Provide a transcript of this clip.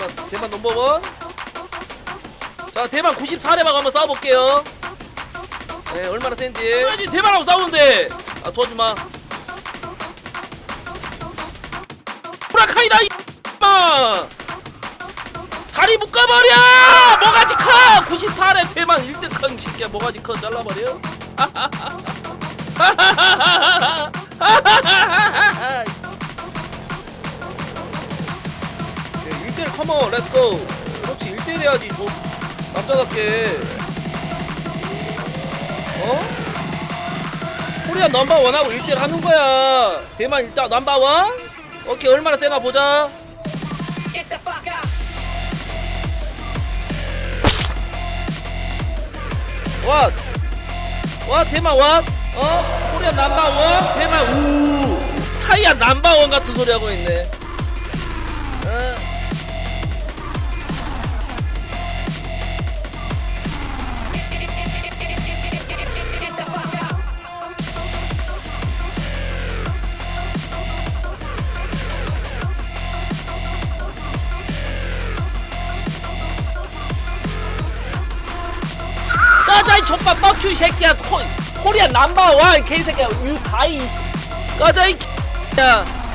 대만 대만 넘버원. 자 대만 94레박 한번 싸워볼게요. 네 얼마나 센지. 해야지 대만하고 싸우는데. 아 도와주마. 프라카이다 이마. 다리 묶어버려! 뭐가지 커? 94래 대만 1등 큰 새끼야. 뭐가지 커? 잘라버려. 네, 1대1 컴온 렛츠고 그렇지 1대1 해야지 저 남자답게 어? 코리아 넘버원하고 1대1 하는 거야 대만 일단 넘버원 오케이 얼마나 세나 보자. 왓! 와 대만 왓! 어? 코리아 넘버원 대만 우 타이야 넘버원 같은 소리 하고 있네 까자 이 족밥 뻑큐 이 새끼야. 코, 코리아 넘버원 개새끼야. 이 다이 씨. 까자 이 X야